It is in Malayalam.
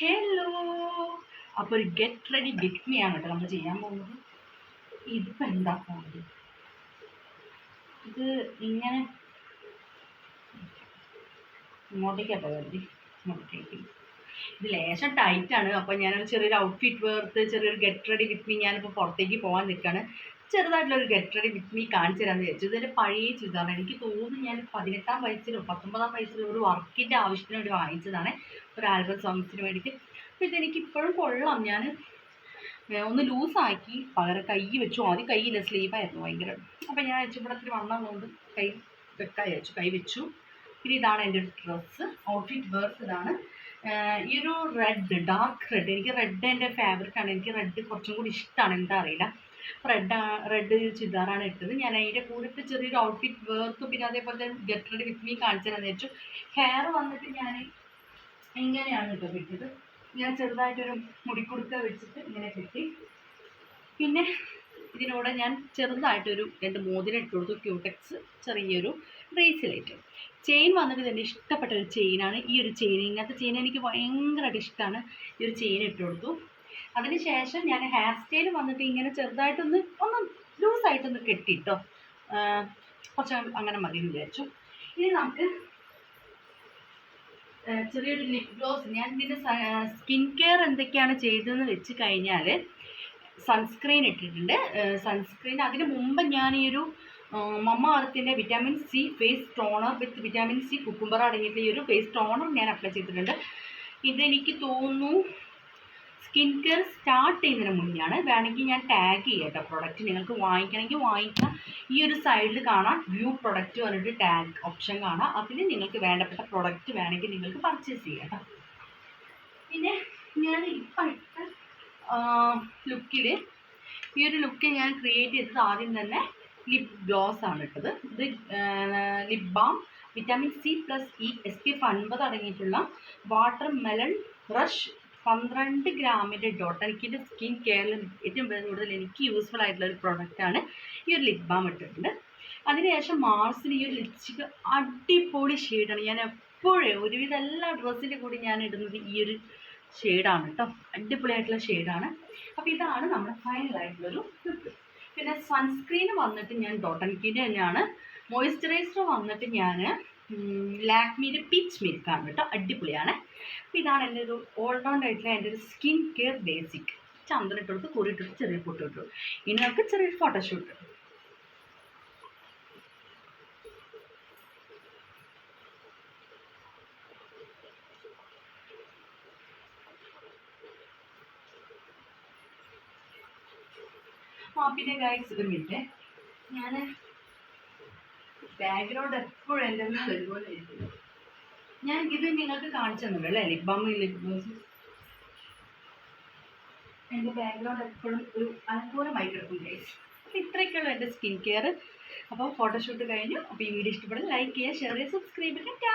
ഹലോ അപ്പോൾ ഒരു ഗെറ്റ് റെഡി വിത്ത് മീ ആണ് കേട്ടോ നമ്മൾ ചെയ്യാൻ പോകുന്നത്. ഇതിപ്പോൾ എന്താ പോകുന്നത് ഇത് ഇങ്ങനെ ഇങ്ങോട്ടേക്കാട്ടോ വെറുതെ ഇങ്ങോട്ടേക്ക്. ഇത് ലേശം ടൈറ്റാണ് അപ്പോൾ ഞാനൊരു ചെറിയൊരു ഔട്ട്ഫിറ്റ് വേർത്ത് ചെറിയൊരു ഗെറ്റ് റെഡി വിത്ത് മീ ഞാനിപ്പോൾ പുറത്തേക്ക് പോകാൻ നിൽക്കുകയാണ് ചെറുതായിട്ടുള്ള ഒരു ഗെറ്റ് റെഡി വിത്ത് മീ കാണിച്ചു തരാമെന്ന് വിചാരിച്ചു. ഇതൊരു പഴയ ചുരിദാറാണ്. എനിക്ക് തോന്നുന്നു ഞാൻ പതിനെട്ടാം വയസ്സിലോ പത്തൊമ്പതാം വയസ്സിലോ ഒരു വർക്കിന്റെ ആവശ്യത്തിന് വേണ്ടി വാങ്ങിച്ചതാണ് ഒരു ആൽബം സോങ്സിന് വേണ്ടിയിട്ട്. അപ്പോൾ ഇതെനിക്ക് ഇപ്പോഴും കൊള്ളാം. ഞാൻ ഒന്ന് ലൂസാക്കി പകരം കൈ വെച്ചു. ആദ്യം കൈയില്ല സ്ലീവായിരുന്നു ഭയങ്കര. അപ്പോൾ ഞാൻ ഇച്ചിപ്പടത്തിൽ വന്നതുകൊണ്ട് കൈ വെക്കാൻ വിചാരിച്ചു. കൈ വെച്ചു. പിന്നെ ഇതാണ് എന്റെ ഡ്രസ്സ് ഔട്ട്ഫിറ്റ് വേർസ് ഇതാണ്. ഈ ഒരു റെഡ് ഡാർക്ക് റെഡ് എനിക്ക് റെഡ് എന്റെ ഫേവറേറ്റാണ് എനിക്ക് റെഡ് കുറച്ചും കൂടി ഇഷ്ടമാണ് എന്താ അറിയില്ല. റെഡ് റെഡ് ചുരിദാറാണ് ഇട്ടത്. ഞാൻ അതിന്റെ കൂടെ ചെറിയൊരു ഔട്ട്ഫിറ്റ് വർക്ക് പിന്നെ അതേപോലെ ഗെറ്റ് റെഡി വിത്ത് മീ കാണിച്ചു വെച്ചു. ഹെയർ വന്നിട്ട് ഞാൻ ഇങ്ങനെയാണ് കേട്ടോ കിട്ടിയത്. ഞാൻ ചെറുതായിട്ടൊരു മുടിക്കുടുക്ക വെച്ചിട്ട് ഇങ്ങനെ കിട്ടി. പിന്നെ ഇതിനൂടെ ഞാൻ ചെറുതായിട്ടൊരു രണ്ട് മോതിരം ഇട്ട് കൊടുത്തു ക്യൂട്ടക്സ് ചെറിയൊരു ബ്രേസ്ലെറ്റ് ചെയിൻ വന്നിട്ട് എന്റെ ഇഷ്ടപ്പെട്ട ഒരു ചെയിനാണ് ഈ ഒരു ചെയിൻ ഇങ്ങനത്തെ ചെയിൻ എനിക്ക് ഭയങ്കരമായിട്ട് ഇഷ്ടമാണ് ഈ ഒരു ചെയിൻ ഇട്ട് കൊടുത്തു. അതിന് ശേഷം ഞാൻ ഹെയർ സ്റ്റൈൽ വന്നിട്ട് ഇങ്ങനെ ചെറുതായിട്ടൊന്ന് ഒന്ന് ലൂസായിട്ടൊന്ന് കെട്ടിട്ടോ. കുറച്ച് അങ്ങനെ മതി എന്ന് വിചാരിച്ചു. ഇനി നമുക്ക് ചെറിയൊരു ലിപ് ഗ്ലോസ് ഞാൻ ഇതിന്റെ സ്കിൻ കെയർ എന്തൊക്കെയാണ് ചെയ്തതെന്ന് വെച്ച് കഴിഞ്ഞാൽ സൺസ്ക്രീൻ ഇട്ടിട്ടുണ്ട്. സൺസ്ക്രീൻ അതിന് മുമ്പ് ഞാൻ ഈ ഒരു മമ്മ അർത്തിന്റെ vitamin C face toner with vitamin C cucumber അടങ്ങിയിട്ടുള്ള ഈ ഒരു ഫേസ് ടോണർ ഞാൻ അപ്ലൈ ചെയ്തിട്ടുണ്ട്. ഇതെനിക്ക് തോന്നുന്നു സ്കിൻ കെയർ സ്റ്റാർട്ട് ചെയ്യുന്നതിന് മുന്നെയാണ്. വേണമെങ്കിൽ ഞാൻ ടാഗ് ചെയ്യാം കേട്ടോ പ്രൊഡക്റ്റ് നിങ്ങൾക്ക് വാങ്ങിക്കണമെങ്കിൽ വാങ്ങിക്കാം. ഈ ഒരു സൈഡിൽ കാണാം. വ്യൂ പ്രൊഡക്റ്റ് പറഞ്ഞിട്ട് ടാഗ് ഓപ്ഷൻ കാണാം. അതിൽ നിങ്ങൾക്ക് വേണ്ടപ്പെട്ട പ്രൊഡക്റ്റ് വേണമെങ്കിൽ നിങ്ങൾക്ക് പർച്ചേസ് ചെയ്യാം പിന്നെ ഞാൻ ഇപ്പം ഇട്ട ലുക്കിൽ ഈ ഒരു ലുക്ക് ഞാൻ ക്രിയേറ്റ് ചെയ്തത് ആദ്യം തന്നെ ലിപ് ഗ്ലോസ് ആണ് ഇട്ടത്. ഇത് lip balm vitamin C plus E S P F അൻപത് അടങ്ങിയിട്ടുള്ള വാട്ടർ മെലൺ റഷ് പന്ത്രണ്ട് ഗ്രാമിന്റെ ഡോട്ട് എനിക്ക് എന്റെ സ്കിൻ കെയറിൽ ഏറ്റവും കൂടുതൽ എനിക്ക് യൂസ്ഫുൾ ആയിട്ടുള്ള ഒരു പ്രോഡക്റ്റാണ് ഈ ഒരു ലിപ് ബാം ഇട്ടിട്ടുണ്ട്. അതിനുശേഷം മാർസിന് ഈ ഒരു ലിപ്സ്റ്റിക്ക് അടിപൊളി ഷെയ്ഡാണ് ഞാൻ എപ്പോഴും ഒരുവിധം എല്ലാ ഡ്രസ്സിന്റെ കൂടി ഞാൻ ഇടുന്നത് ഈ ഒരു ഷെയ്ഡാണ് കേട്ടോ അടിപൊളിയായിട്ടുള്ള ഷെയ്ഡാണ് അപ്പോൾ ഇതാണ് നമ്മുടെ ഫൈനലായിട്ടുള്ളൊരു ലുക്ക് പിന്നെ സൺസ്ക്രീൻ വന്നിട്ട് ഞാൻ ഡോട്ടൻകിന്റെ തന്നെയാണ്. മോയ്സ്ചറൈസർ വന്നിട്ട് ഞാൻ ലാക്മിയുടെ പീച്ച് മിൽക്കാണ് കേട്ടോ അടിപൊളിയാണ്. അപ്പോൾ ഇതാണ് എന്റെ ഒരു ഓൾറൗണ്ട് ആയിട്ടുള്ള എന്റെ ഒരു സ്കിൻ കെയർ ബേസിക് ചന്ദനം ഇട്ട് കൊടുത്ത് കുറി ഇട്ടിട്ട് ചെറിയ ഫോട്ടോ ഇട്ടു ഇനി നമുക്ക് ചെറിയൊരു ഫോട്ടോഷൂട്ട് പിന്നെ ഗൈസ് ഒരു മിനിറ്റ് ഞാൻ ബാക്ക്ഗ്രൗണ്ട് എപ്പോഴും എന്റെ അതുപോലെ ഞാൻ ഇത് നിങ്ങൾക്ക് കാണിച്ചു തന്നുള്ളൂ അല്ലേ? ലിപ് ബാം ലിപ് ഗ്ലോസ് എന്റെ ബാക്ക്ഗ്രൗണ്ട് എപ്പോഴും ഒരു അനുകൂലമായി കിടക്കും ഗൈസ് അപ്പോൾ ഇത്രയൊക്കെയുള്ളൂ എന്റെ സ്കിൻ കെയർ അപ്പോൾ ഫോട്ടോഷൂട്ട് കഴിഞ്ഞു. അപ്പോൾ ഈ വീഡിയോ ഇഷ്ടപ്പെടുന്നത് ലൈക്ക് ചെയ്യുക ഷെയർ ചെയ്യുക സബ്സ്ക്രൈബ് ചെയ്യുക.